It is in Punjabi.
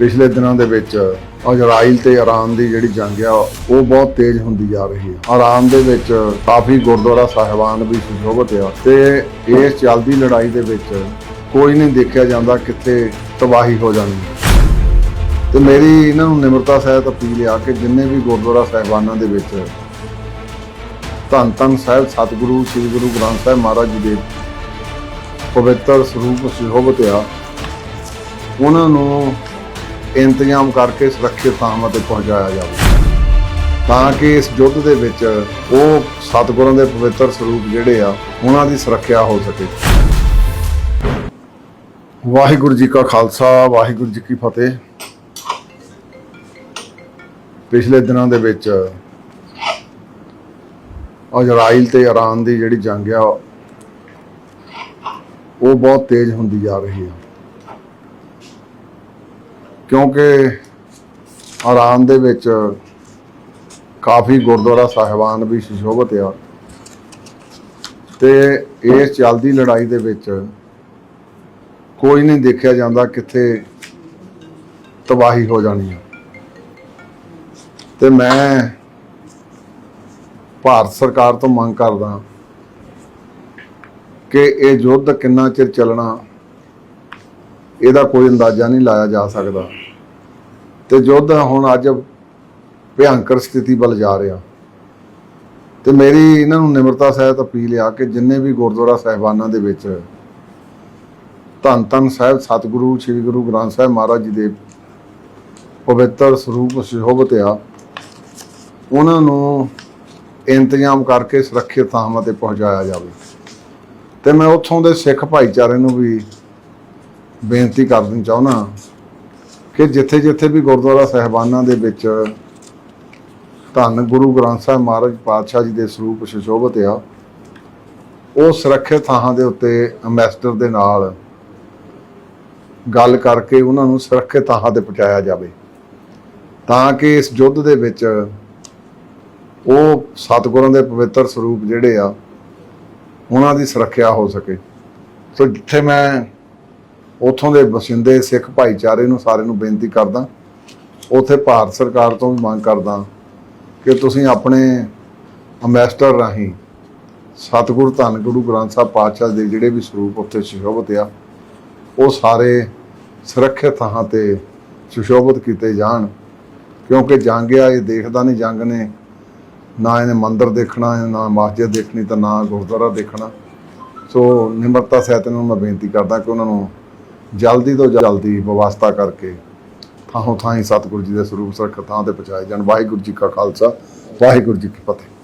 ਪਿਛਲੇ ਦਿਨਾਂ ਦੇ ਵਿੱਚ ਇਜ਼ਰਾਈਲ ਤੇ ਇਰਾਨ ਦੀ ਜਿਹੜੀ ਜੰਗ ਆ, ਉਹ ਬਹੁਤ ਤੇਜ਼ ਹੁੰਦੀ ਜਾ ਰਹੀ ਹੈ ਇਰਾਨ ਦੇ ਵਿੱਚ ਕਾਫੀ ਗੁਰਦੁਆਰਾ ਸਾਹਿਬਾਨ ਵੀ ਸੁਸ਼ੋਭਿਤ ਆ ਤੇ ਇਸ ਚੱਲਦੀ ਲੜਾਈ ਦੇ ਵਿੱਚ ਕੋਈ ਨਹੀਂ ਦੇਖਿਆ ਜਾਂਦਾ ਕਿੱਥੇ ਤਬਾਹੀ ਹੋ ਜਾਣੀ। ਹੈ ਤੇ ਮੇਰੀ ਇਹਨਾਂ ਨੂੰ ਨਿਮਰਤਾ ਸਹਿਤ ਅਪੀਲ ਆ ਕਿ ਜਿੰਨੇ ਵੀ ਗੁਰਦੁਆਰਾ ਸਾਹਿਬਾਨਾਂ ਦੇ ਵਿੱਚ ਧੰਨ ਧੰਨ ਸਾਹਿਬ, ਸਤਿਗੁਰੂ, ਸ੍ਰੀ ਗੁਰੂ ਗ੍ਰੰਥ ਸਾਹਿਬ ਮਹਾਰਾਜ ਜੀ ਦੇ ਪਵਿੱਤਰ ਸਰੂਪ ਸੁਸ਼ੋਭਿਤ ਆ, ਉਹਨਾਂ ਨੂੰ ਇੰਤਜ਼ਾਮ ਕਰਕੇ ਸੁਰੱਖਿਅਤ ਥਾਵਾਂ ਤੇ ਪਹੁੰਚਾਇਆ ਜਾਵੇ। ਤਾਂ ਕਿ ਇਸ ਯੁੱਧ ਦੇ ਵਿੱਚ ਉਹ ਸਤਿਗੁਰਾਂ ਦੇ ਪਵਿੱਤਰ ਸਰੂਪ ਜਿਹੜੇ ਆ, ਉਹਨਾਂ ਦੀ ਸੁਰੱਖਿਆ ਹੋ ਸਕੇ। ਵਾਹਿਗੁਰੂ ਜੀ ਕਾ ਖਾਲਸਾ, ਵਾਹਿਗੁਰੂ ਜੀ ਕੀ ਫਤਿਹ। ਪਿਛਲੇ ਦਿਨਾਂ ਦੇ ਵਿੱਚ ਇਜ਼ਰਾਈਲ ਤੇ ਇਰਾਨ ਦੀ ਜਿਹੜੀ ਜੰਗ ਆ, ਉਹ ਬਹੁਤ ਤੇਜ਼ ਹੁੰਦੀ ਜਾ ਰਹੀ ਹੈ ਕਿਉਂਕਿ ਆਰਾਮ ਦੇ ਵਿੱਚ ਕਾਫੀ ਗੁਰਦੁਆਰਾ ਸਾਹਿਬਾਨ ਵੀ ਸੁਸ਼ੋਭਿਤ ਆ। ਤੇ ਇਸ ਚੱਲਦੀ ਲੜਾਈ ਦੇ ਵਿੱਚ ਕੋਈ ਨਹੀਂ ਦੇਖਿਆ ਜਾਂਦਾ ਕਿੱਥੇ ਤਬਾਹੀ ਹੋ ਜਾਣੀ ਹੈ ਤੇ ਮੈਂ ਭਾਰਤ ਸਰਕਾਰ ਤੋਂ ਮੰਗ ਕਰਦਾ ਕਿ ਇਹ ਯੁੱਧ ਕਿੰਨਾ ਚਿਰ ਚੱਲਣਾ ਇਹਦਾ ਕੋਈ ਅੰਦਾਜ਼ਾ ਨਹੀਂ ਲਾਇਆ ਜਾ ਸਕਦਾ। ਤੇ ਯੁੱਧ ਹੁਣ ਅੱਜ ਭਿਆਨਕ ਸਥਿਤੀ ਵੱਲ ਜਾ ਰਿਹਾ। ਤੇ ਮੇਰੀ ਇਹਨਾਂ ਨੂੰ ਨਿਮਰਤਾ ਸਹਿਤ ਅਪੀਲ ਆ ਕਿ ਜਿੰਨੇ ਵੀ ਗੁਰਦੁਆਰਾ ਸਾਹਿਬਾਨਾਂ ਦੇ ਵਿੱਚ ਧੰਨ ਧੰਨ ਸਾਹਿਬ, ਸਤਿਗੁਰੂ, ਸ੍ਰੀ ਗੁਰੂ ਗ੍ਰੰਥ ਸਾਹਿਬ ਮਹਾਰਾਜ ਜੀ ਦੇ ਪਵਿੱਤਰ ਸਰੂਪ ਸੁਸ਼ੋਭਿਤ ਆ, ਉਹਨਾਂ ਨੂੰ ਇੰਤਜ਼ਾਮ ਕਰਕੇ ਸੁਰੱਖਿਅਤ ਥਾਵਾਂ ਤੇ ਪਹੁੰਚਾਇਆ ਜਾਵੇ। ਤੇ ਮੈਂ ਉੱਥੋਂ ਦੇ ਸਿੱਖ ਭਾਈਚਾਰੇ ਨੂੰ ਵੀ ਬੇਨਤੀ ਕਰਨੀ ਚਾਹੁੰਦਾ ਕਿ ਜਿੱਥੇ-ਜਿੱਥੇ ਵੀ ਗੁਰਦੁਆਰਾ ਸਾਹਿਬਾਨਾਂ ਦੇ ਵਿੱਚ ਧੰਨ ਗੁਰੂ ਗ੍ਰੰਥ ਸਾਹਿਬ ਮਹਾਰਾਜ ਪਾਤਸ਼ਾਹ ਜੀ ਦੇ ਸਰੂਪ ਸੁਸ਼ੋਭਿਤ ਆ, ਉਹ ਸੁਰੱਖਿਅਤ ਥਾਂ ਦੇ ਉੱਤੇ ਐਮਬੈਸਡਰ ਦੇ ਨਾਲ ਗੱਲ ਕਰਕੇ ਉਹਨਾਂ ਨੂੰ ਸੁਰੱਖਿਅਤ ਥਾਂ ਤੇ ਪਹੁੰਚਾਇਆ ਜਾਵੇ ਤਾਂ ਕਿ ਇਸ ਯੁੱਧ ਦੇ ਵਿੱਚ ਉਹ ਸਤਿਗੁਰਾਂ ਦੇ ਪਵਿੱਤਰ ਸਰੂਪ ਜਿਹੜੇ ਆ, ਉਹਨਾਂ ਦੀ ਸੁਰੱਖਿਆ ਹੋ ਸਕੇ। ਸੋ ਜਿੱਥੇ ਮੈਂ ਉਥੋਂ ਦੇ ਵਸਿੰਦੇ ਸਿੱਖ ਭਾਈਚਾਰੇ ਨੂੰ ਸਾਰੇ ਨੂੰ ਬੇਨਤੀ ਕਰਦਾ। ਉਥੇ ਭਾਰਤ ਸਰਕਾਰ ਤੋਂ ਵੀ ਮੰਗ ਕਰਦਾ ਕਿ ਤੁਸੀਂ ਆਪਣੇ ਅੰਬੈਸਡਰ ਰਾਹੀਂ ਸਤਿਗੁਰ ਧੰਨ ਗੁਰੂ ਗ੍ਰੰਥ ਸਾਹਿਬ ਪਾਤਸ਼ਾਹ ਦੇ ਜਿਹੜੇ ਵੀ ਸਰੂਪ ਉੱਥੇ ਸੁਸ਼ੋਭਿਤ ਆ, ਉਹ ਸਾਰੇ ਸੁਰੱਖਿਅਤ ਥਾਂ ਤੇ ਸੁਸ਼ੋਭਿਤ ਕੀਤੇ ਜਾਣ। ਕਿਉਂਕਿ ਜੰਗ ਆ, ਇਹ ਦੇਖਦਾ ਨਹੀਂ ਜੰਗ ਨੇ ਨਾ ਇਹਨੇ ਮੰਦਿਰ ਦੇਖਣਾ, ਨਾ ਮਸਜਿਦ ਦੇਖਣੀ ਤਾਂ ਨਾ ਗੁਰਦੁਆਰਾ ਦੇਖਣਾ। ਸੋ ਨਿਮਰਤਾ ਸਹਿਤ ਨੂੰ ਮੈਂ ਬੇਨਤੀ ਕਰਦਾ ਕਿ ਉਹਨਾਂ ਨੂੰ ਜਲਦੀ ਤੋਂ ਜਲਦੀ ਵਿਵਸਥਾ ਕਰਕੇ ਥਾਂ ਥਾਂ ਹੀ ਸਤਿਗੁਰੂ ਜੀ ਦੇ ਸਰੂਪ ਸੁਰੱਖਿਅਤ ਥਾਂ ਤੇ ਪਹੁੰਚਾਏ ਜਾਣ। ਵਾਹਿਗੁਰੂ ਜੀ ਕਾ ਖਾਲਸਾ, ਵਾਹਿਗੁਰੂ ਜੀ ਕੀ ਫਤਿਹ।